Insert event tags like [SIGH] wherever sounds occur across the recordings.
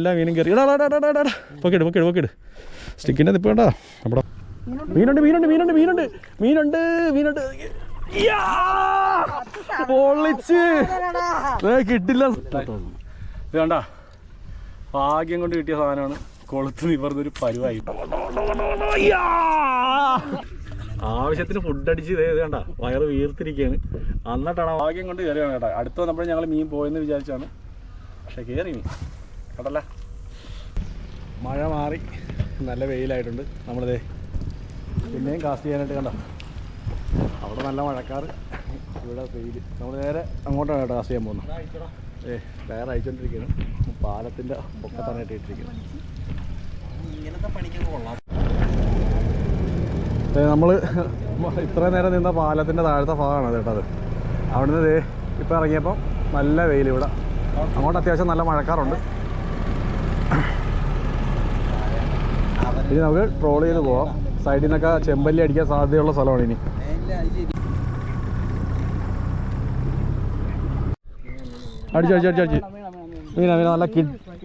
എല്ലാ മീനും കയറി. പൊക്കിട് പൊക്കിട് പൊക്കിട്. സ്റ്റിക്കിന്റെ നിപ്പ് വേണ്ട നമ്മുടെ മീനുണ്ട് മീനുണ്ട് മീനുണ്ട് മീനുണ്ട്. മീനുണ്ട് മീനുണ്ട്. ദേ കിട്ടില്ല. ഇത് കണ്ട? ഭാഗ്യം കൊണ്ട് കിട്ടിയ സാധനമാണ്. കൊളുത്ത് നിവർന്നൊരു പരുവായി. ആവശ്യത്തിന് ഫുഡ് അടിച്ച് വേണ്ട ഇത് കണ്ട? വയറ് വീർത്തിരിക്കുകയാണ് എന്നിട്ടാണ് ഭാഗ്യം കൊണ്ട് കയറിയാണ് കേട്ടോ. അടുത്ത് നമ്മൾ ഞങ്ങൾ മീൻ പോയെന്ന് വിചാരിച്ചാണ് പക്ഷെ കയറി മീൻ. കേട്ടല്ല മഴ മാറി നല്ല വെയിലായിട്ടുണ്ട്. നമ്മളിത് പിന്നെയും കാസ്റ്റ് ചെയ്യാനായിട്ട് കണ്ടോ? അവിടെ നല്ല മഴക്കാറ് ഇവിടെ വെയിൽ. നമ്മൾ നേരെ അങ്ങോട്ടാണ് കേട്ടോ കാസ്റ്റ് ചെയ്യാൻ പോകുന്നത്. ഏ വേറെ അയച്ചുകൊണ്ടിരിക്കുകയാണ് പാലത്തിന്റെ പൊക്കത്താനായിട്ട് ഇട്ടിരിക്കുന്നത്. നമ്മൾ ഇത്ര നേരം നിന്ന പാലത്തിന്റെ താഴത്തെ ഭാഗമാണ് കേട്ടത് അവിടുന്ന് ദേ ഇപ്പം ഇറങ്ങിയപ്പോൾ നല്ല വെയിൽ ഇവിടെ. അങ്ങോട്ട് അത്യാവശ്യം നല്ല മഴക്കാറുണ്ട്. ഇനി നമുക്ക് ട്രോൾ ചെയ്ത് പോവാം. സൈഡിൽ നിന്നൊക്കെ ചെമ്പല്ലി അടിക്കാൻ സാധ്യതയുള്ള സ്ഥലമാണ് ഇനി. അടിച്ചു അടിച്ചു അടിച്ചു അടിച്ചു. മീന മീന നല്ല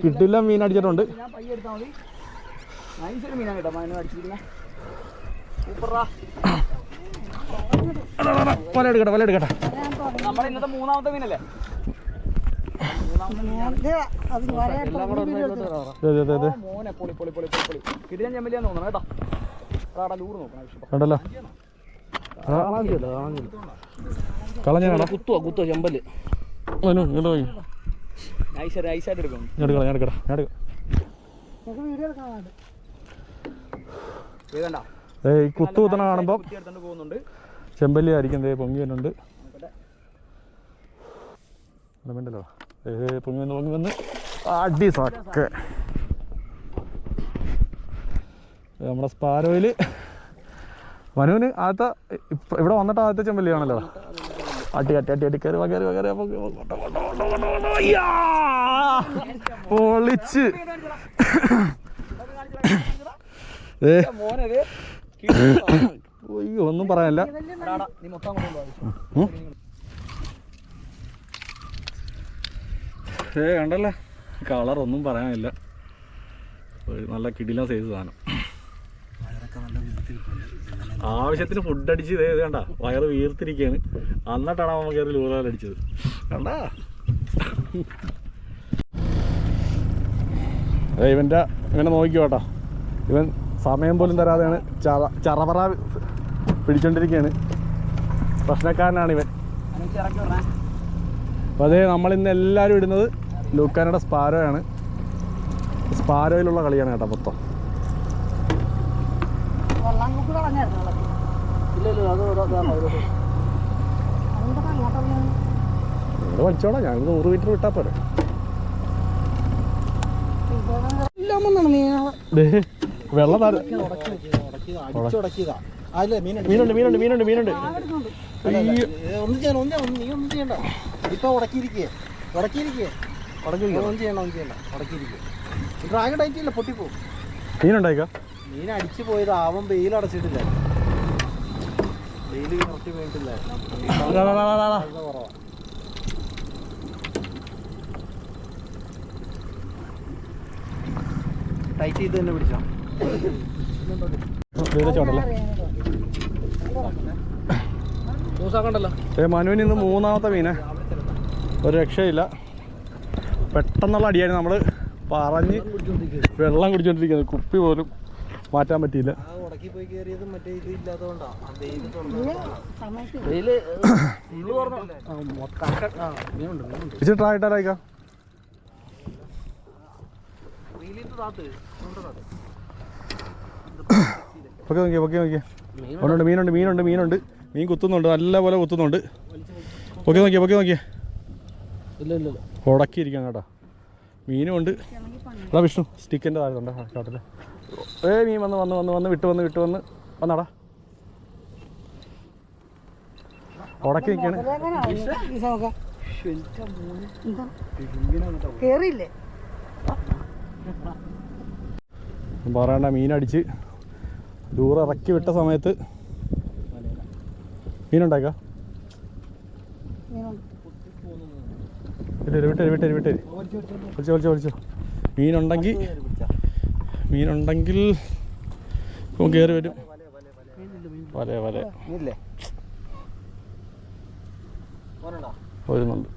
കിട്ടില്ല മീൻ അടിച്ചിട്ടുണ്ട്. വല എടുക്കട്ടെ വല എടുക്കട്ടെ. നമ്മുടെ ഇന്നത്തെ മൂന്നാമത്തെ മീനല്ലേ? കണ്ടല്ലോ. ഈ ചെമ്പല്ലി ആയിരിക്കും പൊങ്ങി വരുന്നുണ്ട്. ഉണ്ടല്ലോ ഏ പൊങ്ങി വന്ന് പൊങ്ങി വന്ന്. അടി സക്ക് നമ്മുടെ സ്പാരോയിൽ മനുവിന് ആദ്യത്തെ ഇവിടെ വന്നിട്ട് ആദ്യത്തെ ചെമ്പല്ലിയാണല്ലോ. അട്ടി അട്ടി അട്ടി അട്ടി കയറി വാ, കയറി വാ, കയറി! പൊളിച്ച്. ഒന്നും പറയാനില്ല എടാടാ, നീ മൊത്തം കൊണ്ടുപോകും ഉം. ഏ കണ്ടല്ലേ? കളറൊന്നും ഒന്നും പറയാനില്ല. ഒരു നല്ല കിടില സൈസ് സാധനം. ആവശ്യത്തിന് ഫുഡ് അടിച്ച് ഇതേ ഇത് കണ്ട വയറ് വീർത്തിരിക്കുകയാണ് എന്നിട്ടാണ് നമുക്ക് കയറി ലൂറാൽ അടിച്ചത്. കണ്ടാ? അതെ ഇവന്റെ ഇവനെ നോക്കിക്കോ കേട്ടോ. ഇവൻ സമയം പോലും തരാതെയാണ് ചറ ചറപറ പിടിച്ചോണ്ടിരിക്കുകയാണ് പ്രശ്നക്കാരനാണ് ഇവൻ. അപ്പോൾ അതേ നമ്മളിന്ന് എല്ലാവരും ഇടുന്നത് ലൂക്കാനയുടെ സ്പാരോയാണ്. സ്പാരോയിലുള്ള കളിയാണ് കേട്ടോ മൊത്തം. ഇവിടെ വലിച്ചോളാം ഞാൻ നൂറ് മീറ്റർ വിട്ടാ പോരെ. വെള്ളം മീനുണ്ട് മീനുണ്ട് മീനുണ്ട്. മീനുണ്ട്. ഒന്നും ചെയ്യണം ഒന്നും നീ ഒന്നും ചെയ്യണ്ട. ഇപ്പൊ ഉടക്കിയിരിക്കേ ഉടക്കിയിരിക്കേ. ഒന്നും ചെയ്യണ്ട ഒന്നും ചെയ്യണ്ട. ഉടക്കിയിരിക്കേ ഡ്രാഗൺ ടൈറ്റ് ഇല്ല പൊട്ടിപ്പോ മീനുണ്ടായിക്കാ? മീൻ അടിച്ചു പോയത് ആവൻ വെയിൽ അടച്ചിട്ടില്ല. വെയിൽ കറക്റ്റ് വീണിട്ടില്ല. ദാ, ദാ, ദാ, ദാ, ദാ. കുറവാ. ടൈറ്റ് ചെയ്ത് തന്നെ പിടിച്ചോ. ഏ മനുവിന് ഇന്ന് മൂന്നാമത്തെ മീനെ. ഒരു രക്ഷയില്ല. പെട്ടെന്നുള്ള അടിയാണ് നമ്മൾ പറഞ്ഞ് വെള്ളം കുടിച്ചോണ്ടിരിക്കുന്നത്. കുപ്പി പോലും മാറ്റാൻ പറ്റിയില്ല. ഇച്ചിരി ട്രൈ ഇട്ടാലായിക്കാം വെയിലിട്ട് താത്ത്. പൊക്കെ നോക്കിയേ പൊക്കെ നോക്കിയേ. ഉണ്ട് മീനുണ്ട് മീനുണ്ട് മീനുണ്ട്. മീൻ കുത്തുന്നുണ്ട് നല്ല പോലെ കുത്തുന്നുണ്ട് ഓക്കെ നോക്കിയേ പൊക്കെ നോക്കിയേ. ഇല്ല ഇല്ല. ഉടക്കിയിരിക്കാം കേട്ടോ. മീനും ഉണ്ട് എടാ വിഷ്ണു സ്റ്റിക്കിന്റെ താഴെ ഉണ്ട് കാട്ടിൽ ഏ മീൻ വന്ന് വന്ന് വന്ന് വന്ന് വിട്ട് വന്ന് വിട്ട് വന്ന്. വന്നാടാ. ഉടക്കി നിൽക്കാണ് പറയണ്ട മീനടിച്ച് ദൂരെ ഇറക്കി വിട്ട സമയത്ത് മീനുണ്ടാക്കാം ഇല്ല വിട്ടേര് വിട്ടേര് വിട്ടേര് വിളിച്ചോ വിളിച്ചോ വിളിച്ചോ മീനുണ്ടെങ്കിൽ മീനുണ്ടെങ്കിൽ ഇപ്പം കയറി വരും. വല വല. വരുന്നുണ്ട്.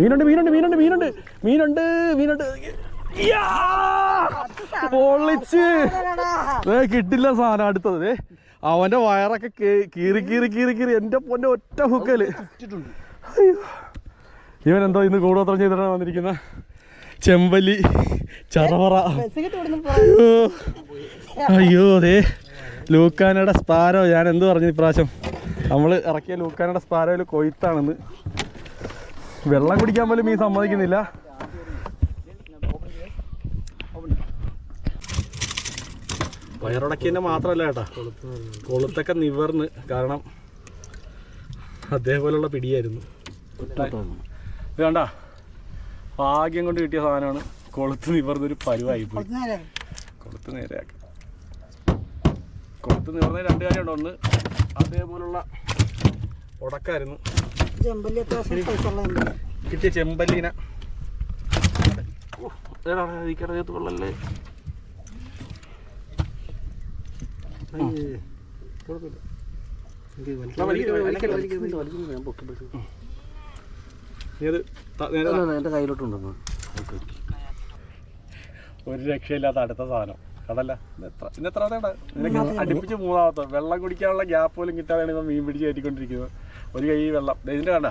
മീനുണ്ട് മീനുണ്ട് മീനുണ്ട് മീനുണ്ട്. മീനുണ്ട് മീനുണ്ട്. ദേ കിട്ടില്ല സാധനം അടുത്തത്. അവന്റെ വയറൊക്കെ കീറി കീറി കീറി കീറി. എന്റെ പൊന്നെ ഒറ്റ ഹുക്കൽ. അയ്യോ. ഇവൻ എന്തോ ഇന്ന് കൂടോത്രം ചെയ്തിട്ടാണ് വന്നിരിക്കുന്ന. ചെമ്പല്ലി ചറവറ. അയ്യോ. അതെ ലൂക്കാനയുടെ സ്പാരോ. ഞാൻ എന്ത് പറഞ്ഞു ഇപ്രാവശ്യം? നമ്മൾ ഇറക്കിയ ലൂക്കാനയുടെ സ്പാരോയിൽ കൊയ്ത്താണെന്ന്. വെള്ളം കുടിക്കാൻ പോലും മീൻ സമ്മതിക്കുന്നില്ല. വയറുടക്കിന്റെ മാത്രമല്ല ചേട്ടാ കൊളുത്തൊക്കെ നിവർന്ന്. കാരണം അതേപോലുള്ള പിടിയായിരുന്നു. ഇത് കണ്ട? ഭാഗ്യം കൊണ്ട് കിട്ടിയ സാധനമാണ്. കൊളുത്ത് നിവർന്നൊരു പരുവായി പോയി. കൊളുത്ത് നേരെയാക്കി കൊളുത്ത് നിവർന്ന രണ്ട് കാര്യമുണ്ട്. ഒന്ന് അതേപോലുള്ള ഉടക്കായിരുന്നു. കിട്ടിയ ചെമ്പല്ലീന. പൈസ ഉള്ളതുണ്ട് കിട്ടിയ ചെമ്പല്ലീനെ കൊള്ളല്ലേ? ഞാൻ ത- നേരെ എന്റെ കയ്യിലോട്ടുണ്ടെന്ന് ഒരു രക്ഷയില്ലാത്ത അടുത്ത സാധനം. കടല്ല ഇന്നെത്ര എത്ര നിനക്ക് അടുപ്പിച്ച് മൂന്നാമത്തെ. വെള്ളം കുടിക്കാനുള്ള ഗ്യാപ്പ് പോലും കിട്ടാതെയാണ് ഇവൻ മീൻ പിടിച്ച് കയറ്റിക്കൊണ്ടിരിക്കുന്നത്. ഒരു കൈ വെള്ളം. ദേ ഇതിന്റെ കണ്ട.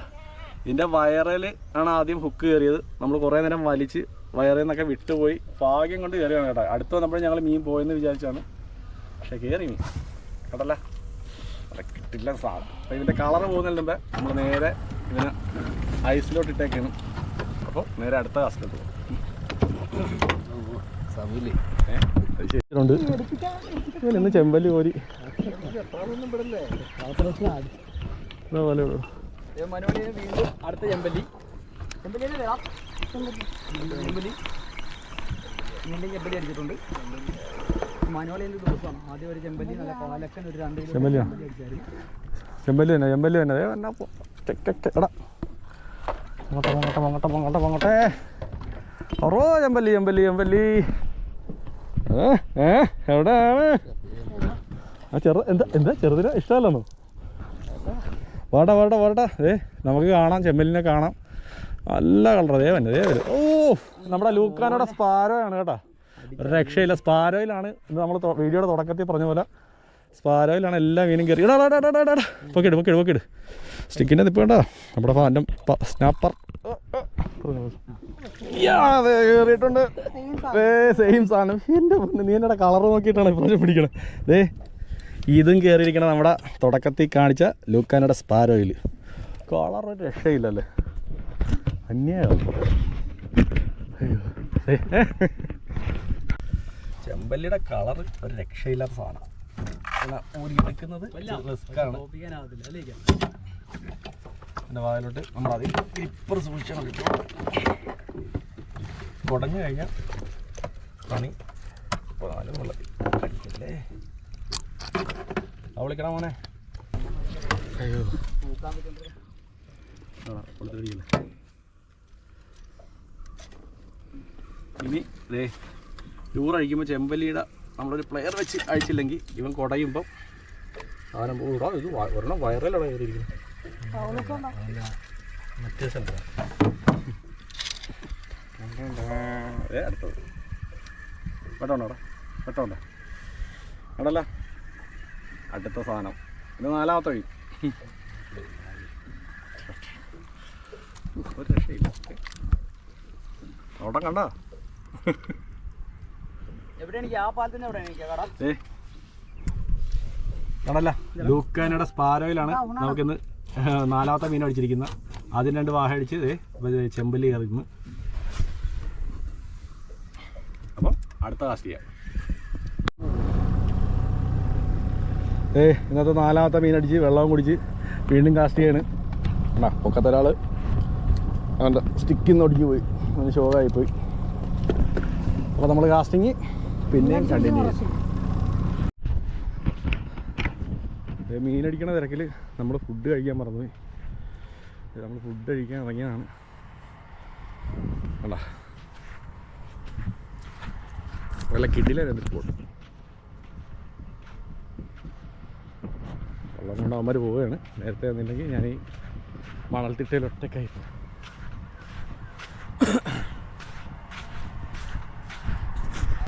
ഇതിന്റെ വയറിൽ ആണ് ആദ്യം ഹുക്ക് കയറിയത്. നമ്മൾ കുറേ നേരം വലിച്ച് വയറിൽ നിന്നൊക്കെ വിട്ടുപോയി ഭാഗ്യം കൊണ്ട് കയറിയാണ് കേട്ടോ. അടുത്ത് വന്നപ്പോൾ ഞങ്ങൾ മീൻ പോയെന്ന് വിചാരിച്ചാണ്. പക്ഷേ കയറി മീൻ. കടല്ല അവിടെ കിട്ടില്ല സാധനം. അപ്പൊ ഇതിന്റെ കളർ പോകുന്നില്ല മുമ്പേ നമ്മൾ നേരെ ഇതിനെ ഐസിലോട്ട് ഇട്ടേക്കാണ് അപ്പോൾ നേരെ അടുത്ത കാസ്റ്റിലോട്ട് പോകും. ഇന്ന് ചെമ്പല്ലി കോരി. പോലെ വീണ്ടും അടുത്ത ചെമ്പല്ലി. ചെമ്പല്ലി ചെമ്പല്ലി. വീണ്ടും ചെമ്പല്ലി അടിച്ചിട്ടുണ്ട്. മനുവളിന്റെ ദിവസമാണ്. ആദ്യം ഒരു ചെമ്പല്ലി നല്ല പാലക്കൻ ഒരു രണ്ട്? ചെമ്പല്ലി ചെമ്പല്ലി തന്നെ ചെമ്പല്ലി തന്നെ. അതേ വന്നാ പോ. ടെക് ടെക് ടെക്. എടാ. അങ്ങോട്ടെ അങ്ങോട്ടെ അങ്ങോട്ടെ അങ്ങോട്ടെ അങ്ങോട്ടെ ഒറോ ചെമ്പല്ലി ചെമ്പല്ലി ചെമ്പല്ലി. ഏ എവിടെയാണ്? ആ ചെറു എന്താ എന്താ ചെറുതിന് ഇഷ്ടമല്ലെന്നോ? വാടാ വാടാ വാടാ. ഏ നമുക്ക് കാണാം ചെമ്മലിനെ കാണാം. നല്ല കളർ ദേവൻ ദേ വരും ഓ നമ്മുടെ ലൂക്കാനോടെ സ്പാരോയാണ് കേട്ടോ. ഒരു രക്ഷയില്ല. സ്പാരോയിലാണ് ഇന്ന് നമ്മൾ വീഡിയോയുടെ തുടക്കത്തിൽ പറഞ്ഞ പോലെ സ്പാരോയിലാണ് എല്ലാ മീനും കയറി. ഇടാ ഇടാ ഇടാ ഇടാ പൊക്കിട് പൊക്കിട് പൊക്കിട് സ്റ്റിക്കിന്റെ നിപ്പ് വേണ്ട നമ്മുടെ ഫാന്റെ സ്നാപ്പർ. കയറിയിട്ടുണ്ട് സെയിം സാധനം. എന്റെ പൊന്ന് നീ എന്റെ കളർ നോക്കിയിട്ടാണ് ഇപ്രാവശ്യം പിടിക്കണത് ദേ ഇതും കയറിയിരിക്കണം നമ്മുടെ തുടക്കത്തിൽ കാണിച്ച ലൂക്കാനയുടെ സ്പാരോയിൽ കളർ ഒരു രക്ഷയില്ലല്ലേ? അന്യായോ. ചെമ്പല്ലിയുടെ കളർ ഒരു രക്ഷയില്ലാത്ത സാധനം. ഊരി എടുക്കുന്നത് റിസ്ക്കാണ് എന്റെ വായിലോട്ട് നമ്മൾ അതിൽ ഗ്രിപ്പർ സൂക്ഷിച്ചാൽ മതി കുടഞ്ഞു കഴിഞ്ഞാൽ പണി പാലും വെള്ളത്തിൽ അടിക്കല്ലേ ആ വിളിക്കണം മോനെ. അയ്യോ. ഇനി ദേ ടൂർ അഴിക്കുമ്പോൾ ചെമ്പല്ലിയുടെ നമ്മളൊരു പ്ലെയർ വെച്ച് അഴിച്ചില്ലെങ്കിൽ ഇവൻ കുടയുമ്പം സാധനം ഇത് ഒരെണ്ണം വയറിലാണ് കയറിയിരിക്കുന്നത് മറ്റേ സ്ഥലത്താണ് അടുത്തത് അടല്ല അടുത്ത സാധനം. ഇത് നാലാമത്തെ വഴി ഒരു രക്ഷയില്ല അവിടെ കണ്ട കടല്ല. ലൂക്കാനയുടെ സ്പാരോയിലാണ് നമുക്കിന്ന് [LAUGHS] നാലാമത്തെ മീൻ അടിച്ചിരിക്കുന്ന. ആദ്യം രണ്ട് വാഹ അടിച്ച് ചെമ്പൽ കയറിക്കുന്നു അപ്പം അടുത്ത കാസ്റ്റ് ചെയ്യാം. ഏ ഇന്നത്തെ നാലാമത്തെ മീൻ അടിച്ച് വെള്ളവും കുടിച്ച് വീണ്ടും കാസ്റ്റ് ചെയ്യാണ്. എന്നാ പൊക്കത്തെ ഒരാൾ അവന്റെ സ്റ്റിക്കിൽ നിന്ന് ഒടിഞ്ഞു പോയി. അവന് ഷോകായി പോയി. അപ്പോൾ നമ്മൾ കാസ്റ്റിങ് പിന്നെയും കണ്ടിന്യൂ ചെയ്യും മീനടിക്കണ തിരക്കിൽ നമ്മൾ ഫുഡ് കഴിക്കാൻ പറഞ്ഞു നമ്മൾ ഫുഡ് കഴിക്കാൻ ഇറങ്ങിയതാണ്. അല്ല നല്ല കിടിലായിരുന്നു സ്പോട്ട് വെള്ളം കൊണ്ട് അവന്മാർ പോവുകയാണ്. നേരത്തെ വന്നില്ലെങ്കിൽ ഞാൻ ഈ മണൽത്തിട്ടയിൽ ഒറ്റക്കായിരുന്നു